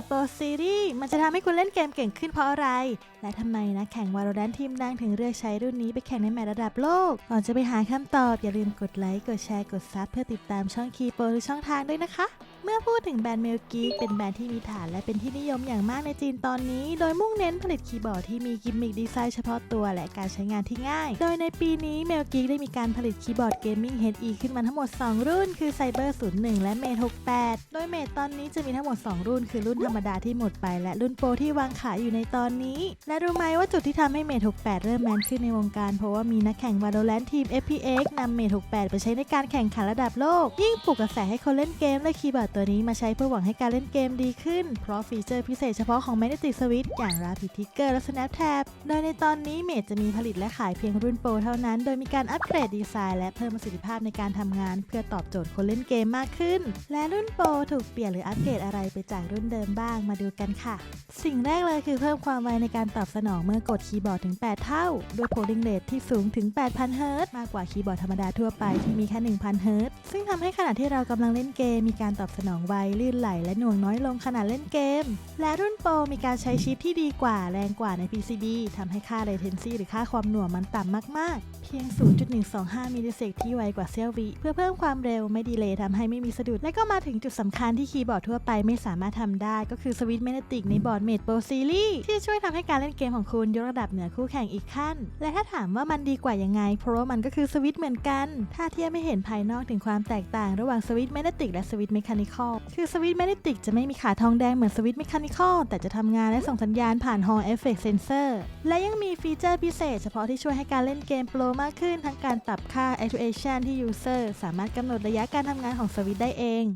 ดโปรซีรีส์มันจะทำให้คุณเล่นเกมเก่งขึ้นเพราะอะไร และทำไมนะแข่งวาโลแรนทีมดังถึงเลือกใช้รุ่นนี้ไปแข่งในแมตช์ระดับโลก ก่อนจะไปหาคำตอบอย่าลืมกดไลค์ กดแชร์ กดซับเพื่อติดตามช่องคีโปรทุกช่องทางด้วยนะคะ เมื่อพูดถึงแบรนด์เมลกีเป็นแบรนด์ที่มีฐานและเป็นที่นิยมอย่างมากในจีนตอนนี้ โดยมุ่งเน้นผลิตคีย์บอร์ดที่มีกิมมิคดีไซน์เฉพาะตัวและการใช้งานที่ง่าย โดยในปีนี้เมลกีได้มีการผลิตคีย์บอร์ดเกมมิ่ง HE ขึ้นมาทั้งหมด 2 รุ่น คือ Cyber 01 และ Mate 68 โดย Mate ตอนนี้จะมีทั้งหมด 2 รุ่น คือรุ่นธรรมดาที่หมดไป และรุ่นโปรที่วางขายอยู่ในตอนนี้ และรู้ไหมว่าจุดที่ทำให้ Mate 68 เริ่มแมนขึ้นในวงการ เพราะว่ามีนักแข่ง Valorant ทีม FPX นำ Mate 68 ไปใช้ในการแข่งขันระดับโลก ยิ่งปลุกกระแสให้คนเล่นเกมและคีย์บอร์ดตัวนี้มาใช้เพื่อหวังให้การเล่นเกมดีขึ้น เพราะฟีเจอร์พิเศษเฉพาะของ Magnetic Switch อย่าง Rapid Trigger และ Snap Tab โดยในตอนนี้ Mate จะมีผลิตและขายเพียงรุ่นโปรเท่านั้น โดยมีการอัปเกรดดีไซน์และเพิ่มประสิทธิภาพในการทำงาน เพื่อตอบโจทย์คนเล่นเกมมากขึ้น และรุ่นโปรถูกเปลี่ยนหรืออัปเกรดอะไรไปจากรุ่นเดิมบ้างมาดูกันค่ะ สิ่งแรกเลยคือเพิ่มความไวในการตอบสนองเมื่อกดคีย์บอร์ดถึง 8 เท่า ด้วย polling rate ที่สูงถึง 8,000 เฮิรตซ์มากกว่าคีย์บอร์ดธรรมดาทั่วไปที่มีแค่ 1,000 เฮิรตซ์ซึ่งทำให้ขณะที่เรากำลังเล่นเกมมีการตอบสนองไวลื่นไหลและหน่วงน้อยลงขณะเล่นเกม และรุ่นโปรมีการใช้ชิปที่ดีกว่าแรงกว่าใน PCB ทำให้ค่า latency หรือค่าความหน่วงมันต่ำมากๆ เพียง 0.125 มิลลิเซกที่ไวกว่าเซลวิเพื่อเพิ่มความเร็วไม่ดีเลย์ทำให้ไม่มีสะดุด และก็มาถึงจุดสำคัญที่คีย์บอร์ดทั่วไปไม่สามารถทำได้ ก็คือสวิตช์แมกเนติกในบอร์ดเมดโปรซีรีส์ที่ช่วยทำให้การเล่นเกมของคุณยกระดับเหนือคู่แข่งอีกขั้น และถ้าถามว่ามันดีกว่ายังไงเพราะว่ามันก็คือสวิตช์เหมือนกัน ถ้าเทียบไม่เห็นภายนอกถึงความแตกต่าง ระหว่างสวิตช์แมกเนติกและสวิตช์เมคานิคอลคือสวิตช์แมกเนติกจะไม่มีขาทองแดงเหมือนสวิตช์เมคานิคอลแต่จะทำงานและส่งสัญญาณผ่าน Hall Effect Sensor และยังมีฟีเจอร์พิเศษเฉพาะที่ช่วยให้การเล่นเกมโปรมากขึ้น ทั้งการปรับค่า actuation ที่ user สามารถกำหนดระยะการทำงานของสวิตช์ได้เอง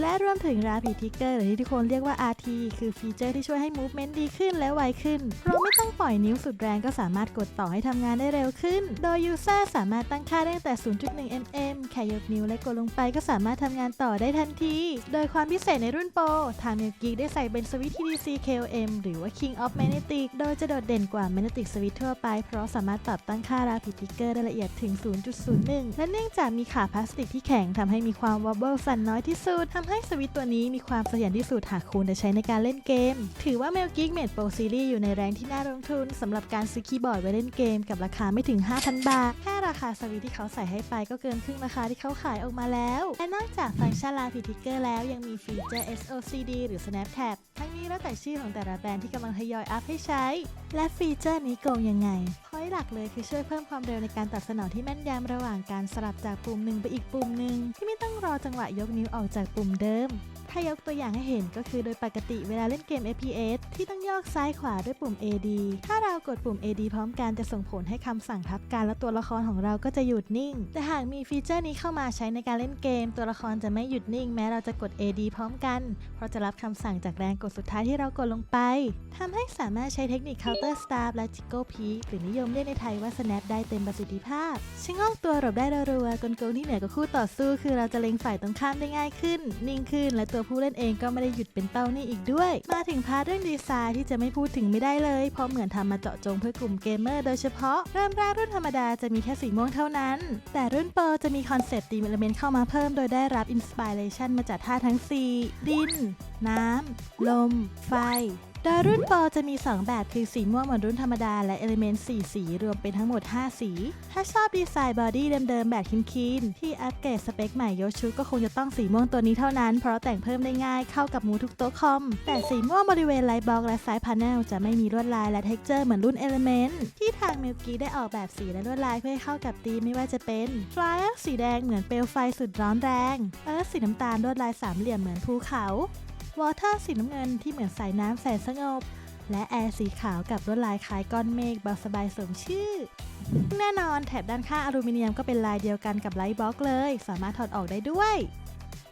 และรวมถึง Rapid Trigger หรือที่ทุกคนเรียกว่า RT คือฟีเจอร์ที่ช่วยให้ movement ดีขึ้นและไวขึ้น เพราะไม่ต้องปล่อยนิ้วสุดแรงก็สามารถกดต่อให้ทำงานได้เร็วขึ้น โดย user สามารถตั้งค่าได้ตั้งแต่ 0.1 mm แค่ยกนิ้วและกดลงไปก็สามารถทำงานต่อได้ทันทีโดยความพิเศษในรุ่นโปร ทาง m i l g ได้ใส่เป็นสวิตช์ TDC KOM หรือว่า King of Magnetic โดยจะโดดเด่นกว่า Magnetic Switch ทั่วไป เพราะสามารถปรับตั้งค่า Rapid Trigger ได้ละเอียดถึง 0.01 และเนื่องจากมีขาพลาสติกที่แข็งทำให้มีความ wobble สั่นน้อยที่สุดทำให้สวิตช์ตัวนี้มีความเสถียรที่สุดหากคุณจะใช้ในการเล่นเกม ถือว่า m e l Geek Mate Pro Series อยู่ในแรงที่น่าลงทุนสำหรับการซื้อคีย์บอร์ดไว้เล่นเกมกับราคาไม่ถึง 5,000 บาท แค่ราคาสวิตช์ที่เขาใส่ให้ไปก็เกินครึ่งราคาที่เขาขายออกมาแล้ว และนอกจากฟังก์ชัน Rapid Trigger แล้วยังมีฟีเจอร์ SOCD หรือ Snap Tab ทั้งนี้แล้วแต่ชื่อของแต่ละแบรนด์ที่กำลังทยอยอัพให้ใช้ และฟีเจอร์นี้โกงยังไงพอยหลักเลยคือช่วยเพิ่มความเร็วในการตอบสนองที่แม่นยำระหว่างการสลับจากปุ่มหนึ่งไปอีกปุ่มหนึ่งที่ไม่ต้องรอจังหวะยกนิ้วออกจากปุ่มเดิม ถ้ายกตัวอย่างให้เห็นก็คือโดยปกติเวลาเล่นเกม FPS ที่ต้องโยกซ้ายขวาด้วยปุ่ม AD ถ้าเรากดปุ่ม AD พร้อมกันจะส่งผลให้คำสั่งทับกันและตัวละครของเราก็จะหยุดนิ่ง แต่หากมีฟีเจอร์นี้เข้ามาใช้ในการเล่นเกม ตัวละครจะไม่หยุดนิ่ง แม้เราจะกด AD พร้อมกัน เพราะจะรับคำสั่งจากแรงกดสุดท้ายที่เรากดลงไปทำให้สามารถใช้เทคนิค Counter Stab และ Jiggle Peek หรือนิยมเรียกในไทยว่า Snap ได้เต็มประสิทธิภาพชิงออกตัวหลบได้รัวๆกลโกงที่เหนือกว่าคู่ต่อสู้ คือเราจะเล็งฝ่ายตรงข้ามได้ง่ายขึ้น นิ่งขึ้นและตัวผู้เล่นเองก็ไม่ได้หยุดเป็นเป้านี่อีกด้วย มาถึงพาร์ทเรื่องดีไซน์ที่จะไม่พูดถึงไม่ได้เลย เพราะเหมือนทำมาเจาะจงเพื่อกลุ่มเกมเมอร์โดยเฉพาะ เริ่มแรกรุ่นธรรมดาจะมีแค่สีม่วงเท่านั้น แต่รุ่นเปรจะมีคอนเซปต์ตีมเอลเมนต์เข้ามาเพิ่มโดยได้รับอินสปิเรชันมาจากท่าทั้ง 4 ดิน น้ำ ลม ไฟ ดยรุ่นปรจะมี 2 แบบคือสีม่วงเหมือนรุ่นธรรมดา และเอลิเมนต์4สี รวมเป็นทั้งหมด 5 สี ถ้าชอบดีไซน์บอดี้เดิมๆ แบบคีนๆ ที่อัปเกรดสเปคใหม่ยกชุดก็คงจะต้องสีม่วงตัวนี้เท่านั้น เพราะแต่งเพิ่มได้ง่ายเข้ากับมูทุกโต๊ะคอม แต่สีม่วงบริเวณไลท์บล็อกและซ้ายพาเนลจะไม่มีลวดลายและเท็กเจอร์เหมือนรุ่นเอลิเมนต์ที่ทางมิลกี้ได้ออกแบบสีและลวดลายเพื่อให้เข้ากับธีมไม่ว่าจะเป็นฟลายสีแดงเหมือนเปลวไฟสุดร้อนแรงเอิร์ธสีน้ำตาลลวดลายสามเหลี่ยมเหมือนภูเขา วอเตอร์สีน้ำเงินที่เหมือนสายน้ำแสนสงบ และแอร์สีขาวกับลวดลายคล้ายก้อนเมฆเบาสบายสมชื่อ แน่นอนแถบด้านข้างอลูมิเนียมก็เป็นลายเดียวกันกับไลท์บล็อกเลย สามารถถอดออกได้ด้วย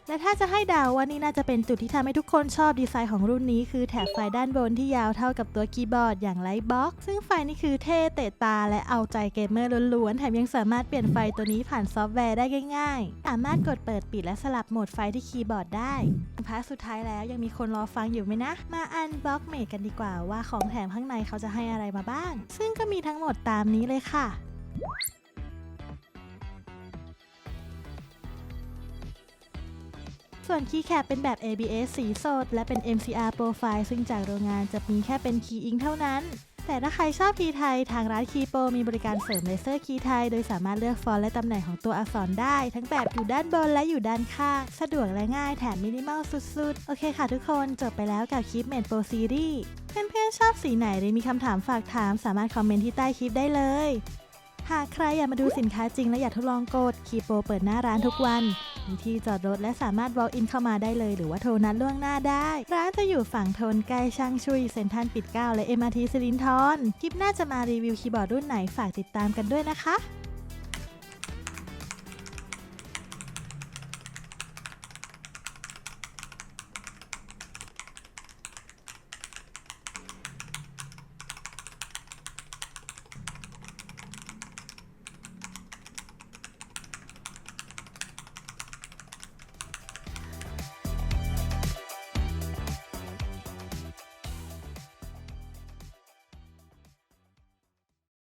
และถ้าจะให้เดาวว่านี่น่าจะเป็นจุดที่ทำให้ทุกคนชอบดีไซน์ของรุ่นนี้ คือแถบไฟด้านบนที่ยาวเท่ากับตัวคีย์บอร์ดอย่างไลท์บ็อกซึ่งไฟนี่คือเท่เตะตาและเอาใจเกมเมอร์ล้วนๆ แถมยังสามารถเปลี่ยนไฟตัวนี้ผ่านซอฟต์แวร์ได้ง่ายๆ สามารถกดเปิดปิดและสลับโหมดไฟที่คีย์บอร์ดได้พาร์ทสุดท้ายแล้วยังมีคนรอฟังอยู่ไหมนะ มาอันบ็อกเมดกันดีกว่าว่าของแถมข้างในเขาจะให้อะไรมาบ้าง ซึ่งก็มีทั้งหมดตามนี้เลยค่ะ ส่วนคีย์แคปเป็นแบบ ABS สีสด และเป็น MCR Profile ซึ่งจากโรงงานจะมีแค่เป็นคีย์อิงเท่านั้น แต่ถ้าใครชอบคีย์ไทย ทางร้านคีย์โปรมีบริการเสริมเลเซอร์คีย์ไทย โดยสามารถเลือกฟอนต์และตำแหน่งของตัวอักษรได้ ทั้งแบบอยู่ด้านบนและอยู่ด้านข้าง สะดวกและง่ายแถมมินิมอลสุดๆ โอเคค่ะทุกคน จบไปแล้วกับคลิปเมดโปรซีรีส์เพื่อนๆชอบสีไหนหรือมีคำถามฝากถาม สามารถคอมเมนต์ที่ใต้คลิปได้เลย หากใครอยากมาดูสินค้าจริงและอยากทดลองกดคีโปเปิดหน้าร้านทุกวันมีที่จอดรถและสามารถ walk in เข้ามาได้เลย หรือว่าโทรนัดล่วงหน้าได้ ร้านจะอยู่ฝั่งทนใกล้ช่างชุยเซ็นทรัลปิดเก้าและ MRT สิรินทรคลิปหน้าจะมารีวิวคีย์บอร์ดรุ่นไหนฝากติดตามกันด้วยนะคะ